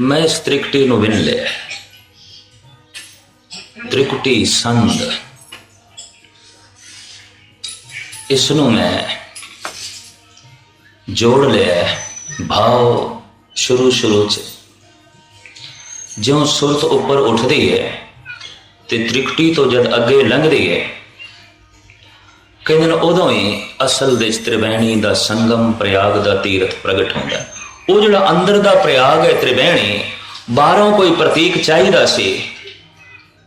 ਮੈਂ ਇਸ ਤ੍ਰਿਕਟੀ ਨੂੰ ਵਿਣ ਲਿਆ। ਤ੍ਰਿਕਟੀ ਸੰਦ। ਇਸ ਨੂੰ ਮੈਂ ਜੋੜ ਲਿਆ। ਭਾਵ ਸ਼ੁਰੂ ਸ਼ੁਰੂ ਚ। ਜਿਉਂ ਸੁਰਤ ਉੱਪਰ ਉੱਠਦੀ ਹੈ ਤੇ ਤ੍ਰਿਕਟੀ ਤੋਂ ਜਦ ਅੱਗੇ ਲੰਘਦੀ ਹੈ, ਕਹਿੰਦੇ ਨੇ ਉਦੋਂ ਹੀ ਅਸਲ ਦੇ ਤ੍ਰਿਵੈਣੀ ਦਾ ਸੰਗਮ ਪ੍ਰਯਾਗ ਦਾ ਤੀਰਥ ਪ੍ਰਗਟ ਹੁੰਦਾ। ਹੈ। ਉਹ ਜਿਹੜਾ ਅੰਦਰ ਦਾ ਪ੍ਰਯਾਗ ਹੈ ਤ੍ਰਿਵੈਣੀ ਬਾਹਰੋਂ ਕੋਈ ਪ੍ਰਤੀਕ ਚਾਹੀਦਾ ਸੀ,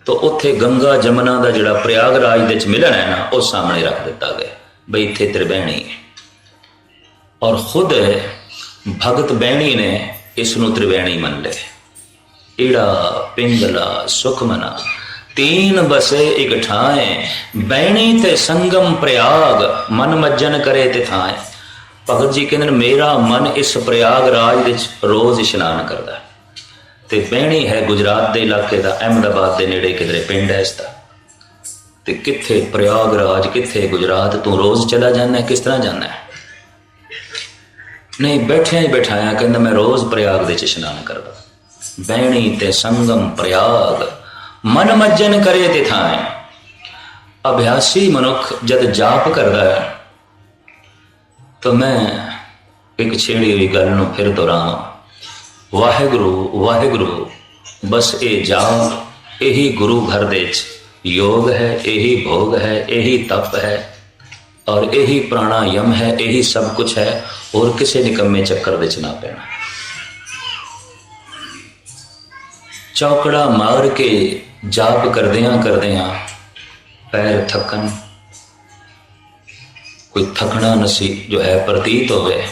ਤਾਂ ਉੱਥੇ ਗੰਗਾ ਜਮਨਾ ਦਾ ਜਿਹੜਾ ਪ੍ਰਯਾਗ ਰਾਜ ਦੇ ਵਿੱਚ ਮਿਲਣ ਹੈ ਨਾ, ਉਹ ਸਾਹਮਣੇ ਰੱਖ ਦਿੱਤਾ ਗਿਆ। ਬਈ ਇੱਥੇ ਤ੍ਰਿਵੈਣੀ ਹੈ। ਔਰ ਖੁਦ ਭਗਤ ਬਹਿਣੀ ਨੇ ਇਸ ਨੂੰ ਤ੍ਰਿਵੈਣੀ ਮੰਨ ਲਿਆ ਈੜਾ ਪਿੰਗਲਾ ਸੁਖਮਨਾ, ਤੀਨ ਬਸੇ ਇਕ ਠਾਏ ਬੈਣੀ ਤੇ ਸੰਗਮ ਪ੍ਰਯਾਗ, ਮਨ ਮੱਜਨ ਕਰੇ ਤੇ ਥਾਏ ਭਗਤ ਜੀ ਕਹਿੰਦੇ ਨੇ, ਮੇਰਾ ਮਨ ਇਸ ਪ੍ਰਯਾਗ ਰਾਜ ਵਿੱਚ ਰੋਜ਼ ਇਸ਼ਨਾਨ ਕਰਦਾ ਹੈ। ਤੇ ਬਹਿਣੀ ਹੈ ਗੁਜਰਾਤ ਦੇ ਇਲਾਕੇ ਦਾ, ਅਹਿਮਦਾਬਾਦ ਦੇ ਨੇੜੇ ਕਿਧਰੇ ਪਿੰਡ ਹੈ ਇਸ ਦਾ। ਤੇ ਕਿੱਥੇ ਪ੍ਰਯਾਗ ਰਾਜ ਕਿੱਥੇ ਗੁਜਰਾਤ, ਤੂੰ ਰੋਜ਼ ਚਲਾ ਜਾਂਦਾ ਕਿਸ ਤਰ੍ਹਾਂ ਜਾਂਦਾ ਨਹੀਂ, ਬੈਠਿਆ ਹੀ ਬਿਠਾਇਆ ਕਹਿੰਦਾ, ਮੈਂ ਰੋਜ਼ ਪ੍ਰਯਾਗ ਦੇ ਚ ਇਸ਼ਨਾਨ ਕਰਦਾ ਬਹਿਣੀ ਤੇ ਸੰਗਮ ਪ੍ਰਯਾਗ, ਮਨ ਮੱਜਨ ਕਰੇ ਤੇ ਥਾਂ ਅਭਿਆਸੀ ਮਨੁੱਖ ਜਦ ਜਾਪ ਕਰਦਾ ਹੈ ਤਾਂ ਮੈਂ ਇੱਕ ਛੇੜੀ ਹੋਈ ਗੱਲ ਨੂੰ ਫਿਰ ਦੁਹਰਾਵਾਂ। ਵਾਹਿਗੁਰੂ ਵਾਹਿਗੁਰੂ, ਬਸ ਇਹ ਜਾਪ ਇਹੀ ਗੁਰੂ ਘਰ ਦੇ ਵਿੱਚ ਯੋਗ ਹੈ, ਇਹੀ ਭੋਗ ਹੈ, ਇਹੀ ਤਪ ਹੈ ਔਰ ਇਹੀ ਪ੍ਰਾਣਾਯਮ ਹੈ, ਇਹੀ ਸਭ ਕੁਝ ਹੈ, ਹੋਰ ਕਿਸੇ ਨਿਕੰਮੇ ਚੱਕਰ ਵਿੱਚ ਨਾ ਪੈਣਾ। ਚੌਕੜਾ ਮਾਰ ਕੇ ਜਾਪ ਕਰਦਿਆਂ ਕਰਦਿਆਂ ਪੈਰ ਥੱਕਣ ਕੋਈ ਥਕਣਾ ਨਸੀ ਜੋ ਹੈ ਪ੍ਰਤੀਤ ਹੋਵੇ,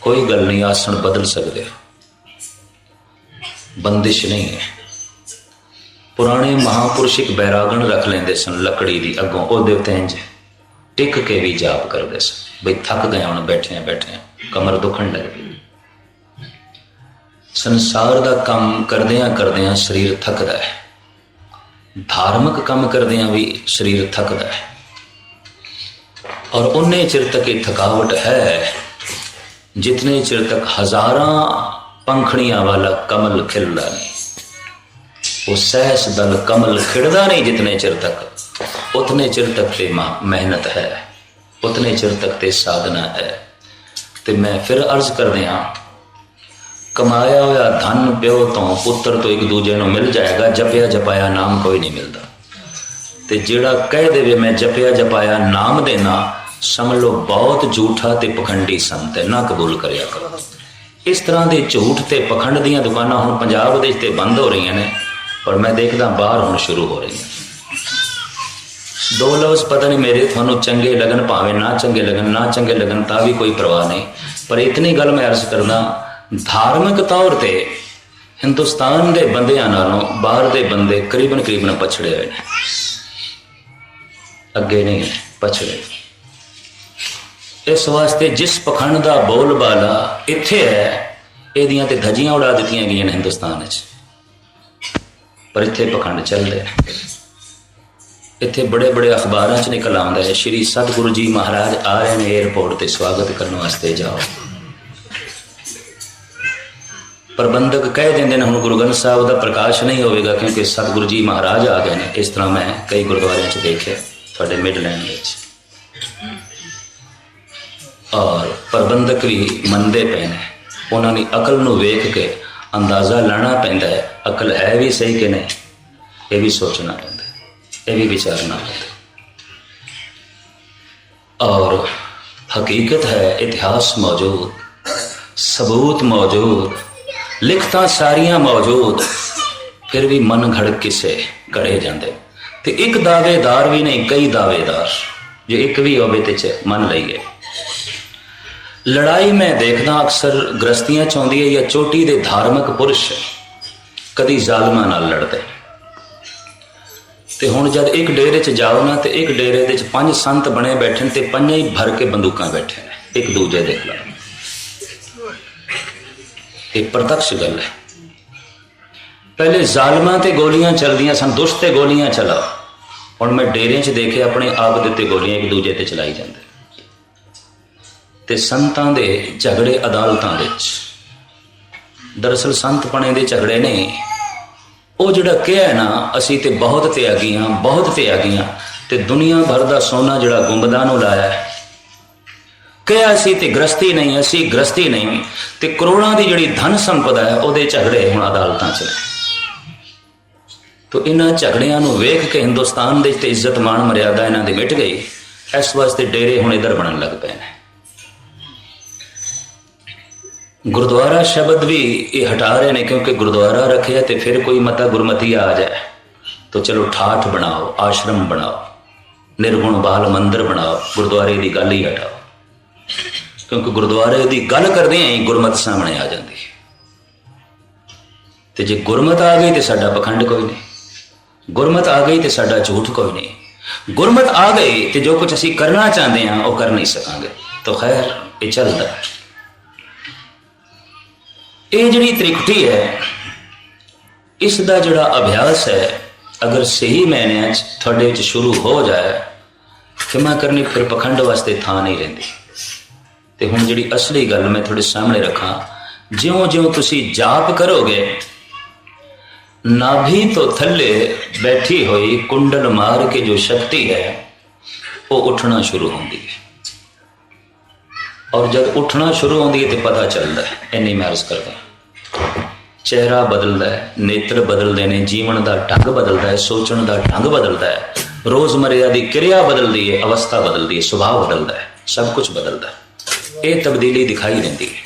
ਕੋਈ ਗੱਲ ਨਹੀਂ, ਆਸਣ ਬਦਲ ਸਕਦੇ ਬੰਦਿਸ਼ ਨਹੀਂ ਹੈ। ਪੁਰਾਣੇ ਮਹਾਪੁਰਸ਼ ਇੱਕ ਬੈਰਾਗਣ ਰੱਖ ਲੈਂਦੇ ਸਨ ਲੱਕੜੀ ਦੀ ਅੱਗੋਂ, ਉਹਦੇ ਉੱਤੇ ਇੰਜ ਟਿਕ ਕੇ ਵੀ ਜਾਪ ਕਰਦੇ ਸਨ, ਬਈ ਥੱਕ ਗਏ ਹੁਣ ਬੈਠੇ ਬੈਠੇ ਕਮਰ ਦੁਖਣ ਲੱਗ ਪਈ ਸੰਸਾਰ ਦਾ ਕੰਮ ਕਰਦਿਆਂ ਕਰਦਿਆਂ ਸਰੀਰ ਥੱਕਦਾ ਹੈ। ਧਾਰਮਿਕ ਕੰਮ ਕਰਦਿਆਂ ਵੀ ਸਰੀਰ ਥੱਕਦਾ ਹੈ। ਔਰ ਉਹਨੇ ਚਿਰ ਤੱਕ ਇਹ ਥਕਾਵਟ ਹੈ। ਜਿਤਨੇ ਚਿਰ ਤੱਕ ਹਜ਼ਾਰਾਂ ਪੰਖੜੀਆਂ ਵਾਲਾ ਕਮਲ ਖਿਲਦਾ ਨਹੀਂ, ਉਹ ਸਹਿਸ ਦਲ ਕਮਲ ਖਿੜਦਾ ਨਹੀਂ ਜਿਤਨੇ ਚਿਰ ਤੱਕ। ਉਤਨੇ ਚਿਰ ਤੱਕ ਤੇ ਮਾ- ਮਿਹਨਤ ਹੈ, ਉਤਨੇ ਚਿਰ ਤੱਕ ਤੇ ਸਾਧਨਾ ਹੈ। ਤੇ ਮੈਂ ਫਿਰ ਅਰਜ਼ ਕਰਦੇ ਹਾਂ, ਕਮਾਇਆ ਹੋਇਆ ਧਨ ਪਿਓ ਤੋਂ ਪੁੱਤਰ ਤੋਂ ਇੱਕ ਦੂਜੇ ਨੂੰ ਮਿਲ ਜਾਏਗਾ, ਜਪਿਆ ਜਪਾਇਆ ਨਾਮ ਕੋਈ ਨਹੀਂ ਮਿਲਦਾ। ਤੇ ਜਿਹੜਾ ਕਹਿ ਦੇਵੇ ਮੈਂ ਜਪਿਆ ਜਪਾਇਆ ਨਾਮ ਦੇਣਾ ਸਮਝ ਲਓ ਬਹੁਤ ਝੂਠਾ ਤੇ ਪਖੰਡੀ ਸੰਤ ਹੈ। ਨਾ ਕਬੂਲ ਕਰਿਆ ਕਰੋ। ਇਸ ਤਰ੍ਹਾਂ ਦੇ ਝੂਠ ਤੇ ਪਖੰਡ ਦੀਆਂ ਦੁਕਾਨਾਂ ਹੁਣ ਪੰਜਾਬ ਦੇ ਤੇ ਬੰਦ ਹੋ ਰਹੀਆਂ ਨੇ, ਪਰ ਮੈਂ ਦੇਖਦਾ ਬਾਹਰ ਹੁਣ ਸ਼ੁਰੂ ਹੋ ਰਹੀਆਂ ਦੋ ਲਫ਼ਜ਼ ਪਤਾ ਨਹੀਂ ਮੇਰੇ ਤੁਹਾਨੂੰ ਚੰਗੇ ਲੱਗਣ ਭਾਵੇਂ ਨਾ ਚੰਗੇ ਲੱਗਣ, ਨਾ ਚੰਗੇ ਲੱਗਣ ਤਾਂ ਵੀ ਕੋਈ ਪਰਵਾਹ ਨਹੀਂ। ਪਰ ਇਤਨੀ ਗੱਲ ਮੈਂ ਅਰਜ਼ ਕਰਦਾ, ਧਾਰਮਿਕ ਤੌਰ ਤੇ ਹਿੰਦੁਸਤਾਨ ਦੇ ਬੰਦਿਆਂ ਨਾਲੋਂ ਬਾਹਰ ਦੇ ਬੰਦੇ ਕਰੀਬਨ ਕਰੀਬਨ ਪਛੜੇ ਹੋਏ ਨੇ। ਅੱਗੇ ਨਹੀਂ, ਪਛੜੇ। ਇਸ ਵਾਸਤੇ ਜਿਸ ਪਖੰਡ ਦਾ ਬੋਲਬਾਲਾ ਇੱਥੇ ਹੈ, ਇਹਦੀਆਂ ਤੇ ਧਜੀਆਂ ਉਡਾ ਦਿੱਤੀਆਂ ਗਈਆਂ ਨੇ ਹਿੰਦੁਸਤਾਨ ਵਿੱਚ। ਪਰ ਇੱਥੇ ਪਖੰਡ ਚੱਲ ਰਿਹਾ ਇੱਥੇ ਬੜੇ ਬੜੇ ਅਖਬਾਰਾਂ 'ਚ ਨਿਕਲ ਆਉਂਦਾ ਹੈ, ਸ਼੍ਰੀ ਸਤਿਗੁਰੂ ਜੀ ਮਹਾਰਾਜ ਆ ਰਹੇ ਨੇ 에어ਪੋਰਟ ਤੇ ਸਵਾਗਤ ਕਰਨ ਵਾਸਤੇ, ਜਾਓ। ਪ੍ਰਬੰਧਕ ਕਹਿ ਦਿੰਦੇ ਨੇ, ਹੁਣ ਗੁਰੂ ਗ੍ਰੰਥ ਸਾਹਿਬ ਦਾ ਪ੍ਰਕਾਸ਼ ਨਹੀਂ ਹੋਵੇਗਾ ਕਿਉਂਕਿ ਸਤਿਗੁਰੂ ਜੀ ਮਹਾਰਾਜ ਆ ਗਏ ਨੇ। ਇਸ ਤਰ੍ਹਾਂ ਮੈਂ ਕਈ ਗੁਰਦੁਆਰਿਆਂ 'ਚ ਦੇਖਿਆ, ਤੁਹਾਡੇ ਮਿਡਲੈਂਡ ਵਿੱਚ। ਔਰ ਪ੍ਰਬੰਧਕ ਵੀ ਮੰਨਦੇ ਪਏ ਨੇ। ਉਹਨਾਂ ਦੀ ਅਕਲ ਨੂੰ ਵੇਖ ਕੇ ਅੰਦਾਜ਼ਾ ਲੈਣਾ ਪੈਂਦਾ ਹੈ, ਅਕਲ ਹੈ ਵੀ ਸਹੀ ਕਿ ਨਹੀਂ। ਇਹ ਵੀ ਸੋਚਣਾ ਪੈਂਦਾ ਇਹ ਵੀ ਵਿਚਾਰਨਾ ਪੈਂਦਾ ਔਰ ਹਕੀਕਤ ਹੈ, ਇਤਿਹਾਸ ਮੌਜੂਦ, ਸਬੂਤ ਮੌਜੂਦ, ਲਿਖਤਾਂ ਸਾਰੀਆਂ ਮੌਜੂਦ, ਫਿਰ ਵੀ ਮਨ ਘੜਕ ਕਿਸੇ ਘੜੇ ਜਾਂਦੇ। ਤੇ ਇੱਕ ਦਾਅਵੇਦਾਰ ਵੀ ਨਹੀਂ, ਕਈ ਦਾਅਵੇਦਾਰ। ਜੇ ਇੱਕ ਵੀ ਹੋਵੇ ਤੇ ਚ ਮੰਨ ਲਈਏ। ਲੜਾਈ ਮੈਂ ਦੇਖਦਾ ਅਕਸਰ ਗ੍ਰਸਤੀਆਂ ਚ ਆਉਂਦੀ ਹੈ ਜਾਂ ਚੋਟੀ ਦੇ ਧਾਰਮਿਕ ਪੁਰਸ਼ ਕਦੀ ਜ਼ਾਲਮਾਂ ਨਾਲ ਲੜਦੇ। ਤੇ ਹੁਣ ਜਦ ਇੱਕ ਡੇਰੇ 'ਚ ਜਾਓ ਨਾ ਤੇ ਇੱਕ ਡੇਰੇ ਦੇ ਵਿੱਚ ਪੰਜ ਸੰਤ ਬਣੇ ਬੈਠੇ ਨੇ ਤੇ ਪੰਜਾਂ ਹੀ ਭਰ ਕੇ ਬੰਦੂਕਾਂ ਬੈਠੇ ਨੇ, ਇੱਕ ਦੂਜੇ ਦੇ ਖਿਲਾਫ। ਇਹ ਪ੍ਰਤੱਖ ਗੱਲ ਹੈ। ਪਹਿਲੇ ਜ਼ਾਲਮਾਂ ਤੇ ਗੋਲੀਆਂ ਚੱਲਦੀਆਂ ਸਨ, ਦੁਸ਼ਟ ਤੇ ਗੋਲੀਆਂ ਚਲਾਓ ਹੁਣ ਮੈਂ ਡੇਰੇ 'ਚ ਦੇਖਿਆ ਆਪਣੇ ਆਪ ਦੇ ਉੱਤੇ ਗੋਲੀਆਂ ਇੱਕ ਦੂਜੇ ਤੇ ਚਲਾਈ ਜਾਂਦੇ। ਤੇ ਸੰਤਾਂ ਦੇ ਝਗੜੇ ਅਦਾਲਤਾਂ ਵਿੱਚ। ਦਰਅਸਲ ਸੰਤ ਪਣੇ ਦੇ ਝਗੜੇ ਨੇ। ਉਹ ਜਿਹੜਾ ਕਿਹਾ ਨਾ, ਅਸੀਂ ਤੇ ਬਹੁਤ ਤਿਆਗੀਆਂ ਬਹੁਤ ਤਿਆਗੀਆਂ ਤੇ ਦੁਨੀਆ ਭਰ ਦਾ ਸੋਨਾ ਜਿਹੜਾ ਗੁੰਬਦਾਂ ਨੂੰ ਲਾਇਆ ਹੈ। ਕਿਹਾ ਅਸੀਂ ਤੇ ਗ੍ਰਸਤੀ ਨਹੀਂ, ਅਸੀਂ ਗ੍ਰਸਤੀ ਨਹੀਂ, ਤੇ ਕਰੋੜਾਂ ਦੀ ਜਿਹੜੀ ਧਨ ਸੰਪਦਾ ਹੈ, ਉਹਦੇ ਝਗੜੇ ਹੁਣ ਅਦਾਲਤਾਂ 'ਚ ਨੇ। ਤੋ ਇਹਨਾਂ ਝਗੜਿਆਂ ਨੂੰ ਵੇਖ ਕੇ ਹਿੰਦੁਸਤਾਨ ਦੇ ਤੇ ਇੱਜ਼ਤ ਮਾਣ ਮਰਿਆਦਾ ਇਹਨਾਂ ਦੀ ਮਿਟ ਗਈ। ਇਸ ਵਾਸਤੇ ਡੇਰੇ ਹੁਣ ਇਧਰ ਬਣਨ ਲੱਗ ਪਏ ਨੇ। ਗੁਰਦੁਆਰਾ ਸ਼ਬਦ ਵੀ ਇਹ ਹਟਾ ਰਹੇ ਨੇ ਕਿਉਂਕਿ ਗੁਰਦੁਆਰਾ ਰੱਖਿਆ ਤੇ ਫਿਰ ਕੋਈ ਮਤਾ ਗੁਰਮਤੀ ਆ ਜਾਏ। ਤਾਂ ਚਲੋ ਠਾਠ ਬਣਾਓ, ਆਸ਼ਰਮ ਬਣਾਓ, ਨਿਰਗੁਣ ਬਾਲ ਮੰਦਰ ਬਣਾਓ, ਗੁਰਦੁਆਰੇ ਦੀ ਗੱਲ ਹੀ ਹਟਾਓ। ਕਿਉਂਕਿ ਗੁਰਦੁਆਰੇ ਦੀ ਗੱਲ ਕਰਦੇ ਆਂ ਹੀ ਗੁਰਮਤ ਸਾਹਮਣੇ ਆ ਜਾਂਦੀ ਹੈ। ਤੇ ਜੇ ਗੁਰਮਤ ਆ ਗਈ ਤੇ ਸਾਡਾ ਪਖੰਡ ਕੋਈ ਨਹੀਂ। ਗੁਰਮਤ ਆ ਗਈ ਤੇ ਸਾਡਾ ਝੂਠ ਕੋਈ ਨਹੀਂ। ਗੁਰਮਤ ਆ ਗਈ ਤੇ ਜੋ ਕੁਝ ਅਸੀਂ ਕਰਨਾ ਚਾਹੁੰਦੇ ਹਾਂ, ਉਹ ਕਰ ਨਹੀਂ ਸਕਾਂਗੇ। ਤਾਂ ਖੈਰ, ਇਹ ਚੱਲਦਾ ਹੈ। ਇਹ ਜਿਹੜੀ ਤ੍ਰਿਕਟੀ ਹੈ, ਇਸ ਦਾ ਜਿਹੜਾ ਅਭਿਆਸ ਹੈ, ਅਗਰ ਸਹੀ ਮਾਇਨਿਆਂ 'ਚ ਤੁਹਾਡੇ ਵਿੱਚ ਸ਼ੁਰੂ ਹੋ ਜਾਏ ਖਿਮਾ ਕਰਨੀ ਫਿਰ ਪਖੰਡ ਵਾਸਤੇ ਥਾਂ ਨਹੀਂ ਰਹਿੰਦੀ। ਤੇ ਹੁਣ ਜਿਹੜੀ ਅਸਲੀ ਗੱਲ ਮੈਂ ਤੁਹਾਡੇ ਸਾਹਮਣੇ ਰੱਖਾਂ, ਜਿਉਂ-ਜਿਉਂ ਤੁਸੀਂ ਜਾਪ ਕਰੋਗੇ, ਨਾਭੀ ਤੋਂ ਥੱਲੇ ਬੈਠੀ ਹੋਈ ਕੁੰਡਲ ਮਾਰ ਕੇ ਜੋ ਸ਼ਕਤੀ ਹੈ, ਉਹ ਉੱਠਣਾ ਸ਼ੁਰੂ ਹੁੰਦੀ ਹੈ। ਔਰ ਜਦ ਉੱਠਣਾ ਸ਼ੁਰੂ ਹੁੰਦੀ ਹੈ ਤੇ ਪਤਾ ਚੱਲਦਾ ਹੈ, ਇੰਨੀ ਮੈਂ ਅਰਜ਼ ਕਰਦਾ ਚਿਹਰਾ ਬਦਲਦਾ ਹੈ, ਨੇਤਰ ਬਦਲਦੇ ਨੇ, ਜੀਵਨ ਦਾ ਢੰਗ ਬਦਲਦਾ ਹੈ, ਸੋਚਣ ਦਾ ਢੰਗ ਬਦਲਦਾ ਹੈ ਰੋਜ਼ਮਰਿਆ ਦੀ ਕਿਰਿਆ ਬਦਲਦੀ ਹੈ, ਅਵਸਥਾ ਬਦਲਦੀ ਹੈ, ਸੁਭਾਅ ਬਦਲਦਾ ਹੈ, ਸਭ ਕੁਝ ਬਦਲਦਾ ਹੈ। ਇਹ ਤਬਦੀਲੀ ਦਿਖਾਈ ਦਿੰਦੀ ਹੈ।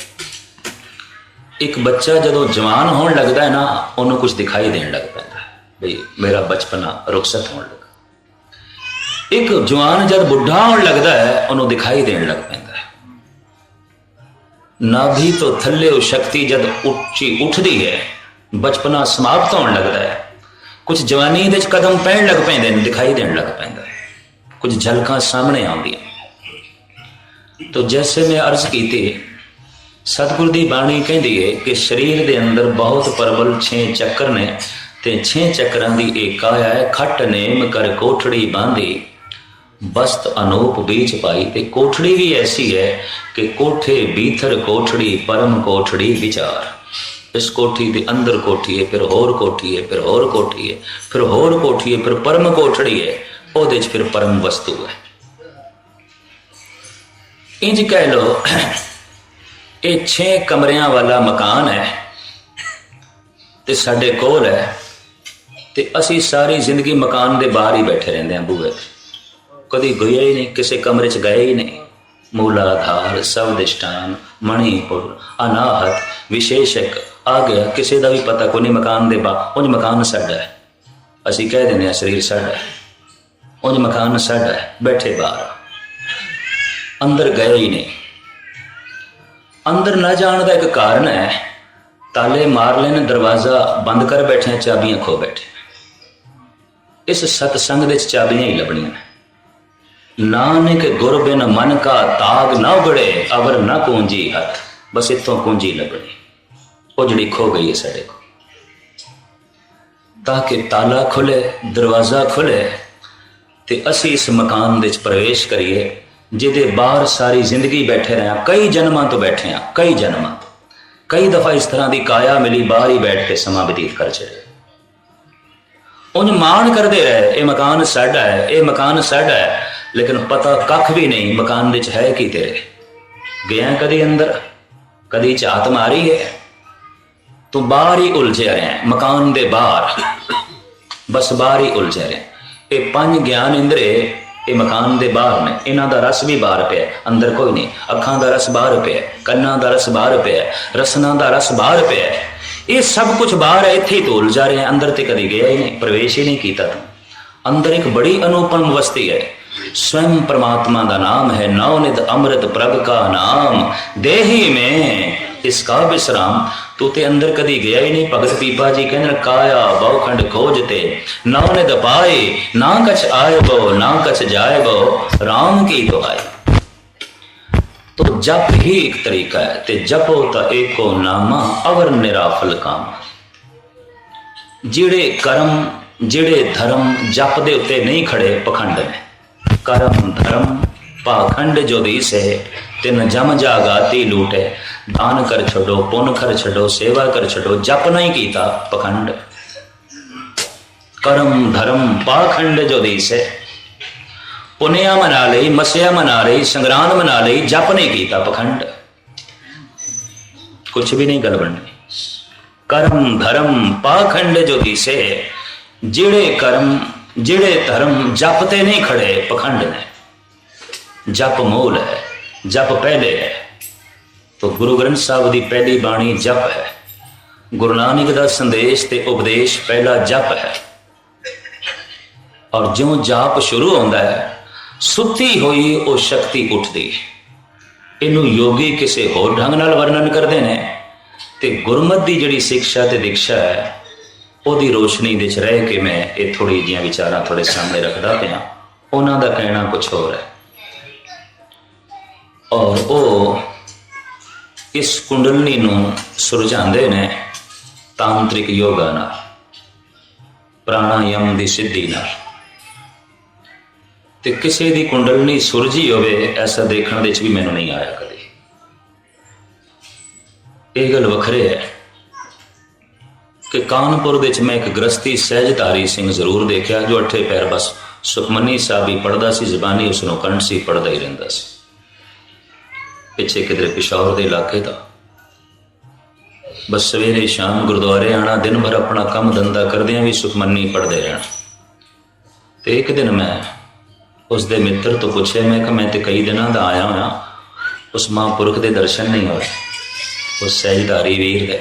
ਇੱਕ ਬੱਚਾ ਜਦੋਂ ਜਵਾਨ ਹੋਣ ਲੱਗਦਾ ਹੈ ਨਾ, ਉਹਨੂੰ ਕੁਝ ਦਿਖਾਈ ਦੇਣ ਲੱਗ ਪੈਂਦਾ ਹੈ। ਬਈ ਮੇਰਾ ਬਚਪਨਾ ਰੁਖਸਤ ਹੋਣ ਲੱਗਾ। ਇੱਕ ਜਵਾਨ ਜਦ ਬੁੱਢਾ ਹੋਣ ਲੱਗਦਾ ਹੈ, ਉਹਨੂੰ ਦਿਖਾਈ ਦੇਣ ਲੱਗ ਪੈਂਦਾ ਹੈ। ਨਾਭੀ ਤੋਂ ਥੱਲੇ ਉਹ ਸ਼ਕਤੀ ਜਦ ਉੱਚੀ ਉੱਠਦੀ ਹੈ, ਬਚਪਨਾ ਸਮਾਪਤ ਹੋਣ ਲੱਗਦਾ ਹੈ। ਕੁਝ ਜਵਾਨੀ ਦੇ ਕਦਮ ਪੈਣ ਲੱਗ ਪੈਂਦੇ ਨੇ, ਦਿਖਾਈ ਦੇਣ ਲੱਗ ਪੈਂਦਾ ਹੈ। ਕੁਝ ਝਲਕਾਂ ਸਾਹਮਣੇ ਆਉਂਦੀਆਂ ਤੋ ਜੈਸੇ ਮੈਂ ਅਰਜ਼ ਕੀਤੀ ਸਤਿਗੁਰ ਦੀ ਬਾਣੀ ਕਹਿੰਦੀ ਹੈ ਕਿ ਸਰੀਰ ਦੇ ਅੰਦਰ ਬਹੁਤ ਪਰਬਲ 6 ਚੱਕਰ ਨੇ ਤੇ 6 ਚੱਕਰਾਂ ਦੀ ਇਹ ਕਾਇਆ ਹੈ, ਖੱਟ ਨੇਮ ਕਰ ਕੋਠੜੀ ਬਾਂਧੀ। ਬਸਤ ਅਨੂਪ ਬੀਚ ਪਾਈ ਤੇ ਕੋਠੜੀ ਵੀ ਐਸੀ ਹੈ ਕਿ ਕੋਠੇ ਬੀਥਰ ਕੋਠੜੀ, ਪਰਮ ਕੋਠੜੀ ਵਿਚਾਰ। ਇਸ ਕੋਠੀ ਦੇ ਅੰਦਰ ਕੋਠੀ ਹੈ, ਫਿਰ ਹੋਰ ਕੋਠੀ ਹੈ, ਫਿਰ ਹੋਰ ਕੋਠੀ ਹੈ, ਫਿਰ ਹੋਰ ਕੋਠੀ ਹੈ, ਫਿਰ ਪਰਮ ਕੋਠੜੀ ਹੈ, ਉਹਦੇ 'ਚ ਫਿਰ ਪਰਮ ਵਸਤੂ ਹੈ। ਇੰਜ ਕਹਿ ਲੋ ਇਹ 6 ਕਮਰਿਆਂ ਵਾਲਾ ਮਕਾਨ ਹੈ ਤੇ ਸਾਡੇ ਕੋਲ ਹੈ ਤੇ ਅਸੀਂ ਸਾਰੀ ਜ਼ਿੰਦਗੀ ਮਕਾਨ ਦੇ ਬਾਹਰ ਹੀ ਬੈਠੇ ਰਹਿੰਦੇ ਹਾਂ ਬੂਹੇ ਤੇ। ਕਦੇ ਗਏ ਹੀ ਨਹੀਂ, ਕਿਸੇ ਕਮਰੇ 'ਚ ਗਏ ਹੀ ਨਹੀਂ। ਮੂਲਾਧਾਰ ਸਵਦਿਸ਼ਟਾਨ ਮਣੀਪੁਰ, ਅਨਾਹਤ, ਵਿਸ਼ੇਸ਼ਕ, ਆ ਗਿਆ। ਕਿਸੇ ਦਾ ਵੀ ਪਤਾ, ਕੋਈ ਨਹੀਂ ਮਕਾਨ ਦੇ ਬਾ, ਉਂਝ ਮਕਾਨ ਸਾਡਾ ਹੈ। ਅਸੀਂ ਕਹਿ ਦਿੰਦੇ ਹਾਂ ਸਰੀਰ ਸਾਡਾ ਹੈ। ਉਂਝ ਮਕਾਨ ਸਾਡਾ ਹੈ। ਬੈਠੇ ਬਾਹਰ। ਅੰਦਰ ਗਏ ਹੀ ਨਹੀਂ। ਅੰਦਰ ਨਾ ਜਾਣ ਦਾ ਇੱਕ ਕਾਰਨ ਹੈ, ਤਾਲੇ ਮਾਰ ਲੈਣ, ਦਰਵਾਜ਼ਾ ਬੰਦ ਕਰ ਬੈਠੇ ਚਾਬੀਆਂ ਖੋ ਬੈਠੇ। ਇਸ ਸਤਸੰਗ ਦੇ ਚਾਬੀਆਂ ਹੀ ਲੱਭਣੀਆਂ ਨਾਨਕ ਗੁਰਬਿਨ ਮਨ ਕਾ ਤਾਗ ਨਾ ਉਗੜੇ, ਅਵਰ ਨਾ ਕੂੰਜੀ ਹੱਥ। ਬਸ ਇਤੋਂ ਕੂੰਜੀ ਲੱਗਣੀ। ਉਹ ਜਿਹੜੀ ਖੋ ਗਈ ਹੈ ਸਾਡੇ ਕੋਲ। ਤਾਂ ਕਿ ਤਾਲਾ ਖੁੱਲੇ, ਦਰਵਾਜ਼ਾ ਖੁੱਲੇ, ਤੇ ਅਸੀਂ ਇਸ ਮਕਾਨ ਵਿੱਚ ਪ੍ਰਵੇਸ਼ ਕਰੀਏ, ਜਿਹਦੇ ਬਾਹਰ ਸਾਰੀ ਜ਼ਿੰਦਗੀ ਬੈਠੇ ਰਹੇ ਹਾਂ ਕਈ ਜਨਮਾਂ ਤੋਂ ਬੈਠੇ ਹਾਂ, ਕਈ ਜਨਮਾਂ ਤੋਂ। ਕਈ ਦਫਾ ਇਸ ਤਰ੍ਹਾਂ ਦੀ ਕਾਇਆ ਮਿਲੀ, ਬਾਹਰ ਹੀ ਬੈਠ ਕੇ ਸਮਾਂ ਬਤੀਤ ਕਰ ਚੜੇ ਉਂਝ ਮਾਣ ਕਰਦੇ ਰਹੇ ਇਹ ਮਕਾਨ ਸਾਡਾ ਹੈ ਇਹ ਮਕਾਨ ਸਾਡਾ ਹੈ ਲੇਕਿਨ ਪਤਾ ਕੱਖ ਵੀ ਨਹੀਂ ਮਕਾਨ ਵਿੱਚ ਹੈ ਕੀ ਤੇਰੇ। ਗਿਆ ਕਦੀ ਅੰਦਰ ਕਦੀ ਝਾਤ ਮਾਰੀ ਹੈ। ਤੂੰ ਬਾਹਰ ਹੀ ਉਲਝਿਆ ਰਿਹਾ ਮਕਾਨ ਦੇ ਬਾਹਰ। ਬਸ ਬਾਹਰ ਹੀ ਉਲਝਿਆ ਰਿਹਾ। ਇਹ ਪੰਜ ਗਿਆਨ ਇੰਦਰੇ ਇਹ ਮਕਾਨ ਦੇ ਬਾਹਰ ਨੇ। ਇਹਨਾਂ ਦਾ ਰਸ ਵੀ ਬਾਹਰ ਪਿਆ ਅੰਦਰ ਕੋਈ ਨਹੀਂ। ਅੱਖਾਂ ਦਾ ਰਸ ਬਾਹਰ ਪਿਆ ਕੰਨਾਂ ਦਾ ਰਸ ਬਾਹਰ ਪਿਆ ਹੈ, ਰਸਨਾ ਦਾ ਰਸ ਬਾਹਰ ਪਿਆ। ਹੈ। ਇਹ ਸਭ ਕੁਝ ਬਾਹਰ ਹੈ ਇੱਥੇ ਹੀ ਤੋਲ ਜਾ ਰਿਹਾ ਅੰਦਰ ਤੇ ਕਦੀ ਗਿਆ ਹੀ ਨਹੀਂ ਪ੍ਰਵੇਸ਼ ਹੀ ਨਹੀਂ ਕੀਤਾ ਤੂੰ ਅੰਦਰ ਇੱਕ ਬੜੀ ਅਨੂਪਮ ਵਸਤੀ ਹੈ स्वयं परमात्मा का नाम है नवनित अमृत प्रभ का नाम देही में इसका विश्राम तू ते अंदर कदी गया ही नहीं भगत पीपा जी कहने काया बहुखंड खोजते नवनित पाए ना कछ आए बो ना कछ जाए बो राम की तो आए तो जप ही एक तरीका है ते जपो ता एको नामा अवर निराफल काम ਜਿਹੜੇ ਕਰਮ ਜਿਹੜੇ ਧਰਮ ਜਪ ਦੇ ਉੱਤੇ ਨਹੀਂ ਖੜੇ ਪਖੰਡ ਨੇ ਕਰਮ ਧਰਮ ਪਾਖੰਡ ਜੋ ਦੀਸ ਹੈ ਤਿਨ ਜਮ ਜਾਗਾਤੀ ਲੂਟੇ ਦਾਨ ਕਰ ਛੱਡੋ ਪੁੰਨ ਕਰ ਛੱਡੋ ਸੇਵਾ ਕਰ ਛੱਡੋ ਜਪ ਨਹੀਂ ਕੀਤਾ ਪਖੰਡ ਕਰਮ ਧਰਮ ਪਾਖੰਡ ਜੋ ਦੀਸੇ ਪੁਨਿਆ ਮਨਾ ਲਈ, ਮਸਿਆ ਮਨਾ ਲਈ, ਸੰਗਰਾਂਦ ਮਨਾ ਲਈ, ਜਪ ਨਹੀਂ ਕੀਤਾ ਪਖੰਡ। ਕੁਛ ਵੀ ਨਹੀਂ ਗੱਲ ਬਣਨੀ। ਕਰਮ ਧਰਮ ਪਾਖੰਡ ਜੋ ਦੀਸੇ ਜਿਹੜੇ ਕਰਮ, ਜਿਹੜੇ ਧਰਮ ਜਪ ਤੇ ਨਹੀਂ ਖੜੇ, ਪਖੰਡ ਨੇ। ਜਪ ਮੂਲ ਹੈ, ਜਪ ਪਹਿਲੇ ਹੈ। ਤੋ ਗੁਰੂ ਗ੍ਰੰਥ ਸਾਹਿਬ ਦੀ ਪਹਿਲੀ ਬਾਣੀ ਜਪ ਹੈ। ਗੁਰੂ ਨਾਨਕ ਦਾ ਸੰਦੇਸ਼ ਤੇ ਉਪਦੇਸ਼ ਪਹਿਲਾ ਜਪ ਹੈ। ਔਰ ਜਿਉਂ ਜਾਪ ਸ਼ੁਰੂ ਹੁੰਦਾ ਹੈ ਸੁੱਤੀ ਹੋਈ ਉਹ ਸ਼ਕਤੀ ਉੱਠਦੀ। ਇਹਨੂੰ ਯੋਗੀ ਕਿਸੇ ਹੋਰ ਢੰਗ ਨਾਲ ਵਰਣਨ ਕਰਦੇ ਨੇ ਤੇ ਗੁਰਮਤ ਦੀ ਜਿਹੜੀ ਸਿੱਖਿਆ ਤੇ ਦੀਕਸ਼ਾ ਹੈ, ਉਹਦੀ ਰੋਸ਼ਨੀ ਵਿੱਚ ਰਹਿ ਕੇ ਮੈਂ ਇਹ ਥੋੜੀ ਜੀਆਂ ਵਿਚਾਰਾਂ ਤੁਹਾਡੇ ਸਾਹਮਣੇ ਰੱਖਦਾ ਪਿਆ। ਉਹਨਾਂ ਦਾ ਕਹਿਣਾ ਕੁਝ ਹੋਰ ਹੈ। ਔਰ ਉਹ ਇਸ ਕੁੰਡਲਨੀ ਨੂੰ ਸੁਲਝਾਉਂਦੇ ਨੇ ਤਾਂਤਰਿਕ ਯੋਗਾ ਨਾਲ, ਪ੍ਰਾਣਾਯਾਮ ਦੀ ਸਿੱਧੀ ਨਾਲ। ਤੇ ਕਿਸੇ ਦੀ ਕੁੰਡਲਨੀ ਸੁਰਜੀ ਹੋਵੇ, ਐਸਾ ਦੇਖਣ ਦੇ ਵਿੱਚ ਵੀ ਮੈਨੂੰ ਨਹੀਂ ਆਇਆ ਕਦੇ। ਇਹ ਗੱਲ ਵੱਖਰੇ ਹੈ ਕਿ ਕਾਨਪੁਰ ਦੇ ਵਿੱਚ ਮੈਂ ਇੱਕ ਗ੍ਰਸਤੀ ਸਹਿਜਧਾਰੀ ਸਿੰਘ ਜ਼ਰੂਰ ਦੇਖਿਆ, ਜੋ ਅੱਠੇ ਪੈਰ ਬਸ ਸੁਖਮਨੀ ਸਾਹਿਬ ਹੀ ਪੜਦਾ ਸੀ, ਜ਼ਬਾਨੀ ਉਸ ਨੂੰ ਕੰਠ ਸੀ ਪੜਦਾ ਹੀ ਰਹਿੰਦਾ ਸੀ। ਪਿੱਛੇ ਕਿਧਰੇ ਪਿਸ਼ਾਵਰ ਦੇ ਇਲਾਕੇ ਦਾ। ਬਸ ਸਵੇਰੇ ਸ਼ਾਮ ਗੁਰਦੁਆਰੇ ਆਣਾ, ਦਿਨ ਭਰ ਆਪਣਾ ਕੰਮ ਧੰਦਾ ਕਰਦਿਆਂ ਵੀ ਸੁਖਮਨੀ ਪੜਦੇ ਰਹਿਣਾ। ਤੇ ਇੱਕ ਦਿਨ ਮੈਂ ਉਸ ਦੇ ਮਿੱਤਰ ਤੋਂ ਪੁੱਛਿਆ, ਮੈਂ ਕਿ ਮੈਂ ਤੇ ਕਈ ਦਿਨਾਂ ਦਾ ਆਇਆ ਹਾਂ ਉਸ ਮਹਾਂਪੁਰਖ ਦੇ ਦਰਸ਼ਨ ਨਹੀਂ ਹੋਏ। ਉਸ ਸਹਿਜਧਾਰੀ ਵੀਰ ਦੇ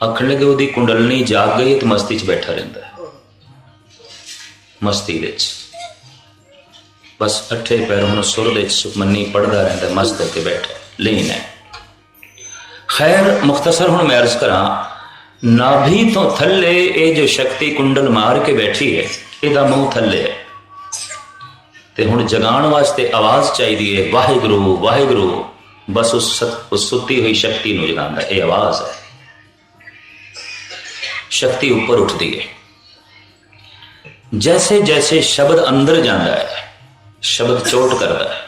ਆਖਣ ਲੱਗੇ, ਉਹਦੀ ਕੁੰਡਲਨੀ ਜਾਗ ਗਈ ਤੇ ਮਸਤੀ 'ਚ ਬੈਠਾ ਰਹਿੰਦਾ ਮਸਤੀ ਵਿੱਚ। ਬਸ ਅੱਠੇ ਪੈਰ ਹੁਣ ਸੁਰ ਦੇ ਸੁਖਮਨੀ ਪੜਦਾ ਰਹਿੰਦਾ ਮਸਤ ਹੋ ਕੇ ਬੈਠਾ ਲੀਨ ਹੈ। ਖੈਰ, ਮੁਖਤਸਰ ਹੁਣ ਮੈਂ ਅਰਜ਼ ਕਰਾਂ, ਨਾਭੀ ਤੋਂ ਥੱਲੇ ਇਹ ਜੋ ਸ਼ਕਤੀ ਕੁੰਡਲ ਮਾਰ ਕੇ ਬੈਠੀ ਹੈ, ਇਹਦਾ ਮੂੰਹ ਥੱਲੇ ਹੈ। ਤੇ ਹੁਣ ਜਗਾਉਣ ਵਾਸਤੇ ਆਵਾਜ਼ ਚਾਹੀਦੀ ਹੈ ਵਾਹਿਗੁਰੂ ਵਾਹਿਗੁਰੂ। ਬਸ ਉਸ ਉਸ ਸੁੱਤੀ ਹੋਈ ਸ਼ਕਤੀ ਨੂੰ ਜਗਾਉਂਦਾ, ਇਹ ਆਵਾਜ਼ ਹੈ। ਸ਼ਕਤੀ ਉੱਪਰ ਉੱਠਦੀ ਹੈ ਜੈਸੇ ਜੈਸੇ ਸ਼ਬਦ ਅੰਦਰ ਜਾਂਦਾ ਹੈ, ਸ਼ਬਦ ਚੋਟ ਕਰਦਾ ਹੈ,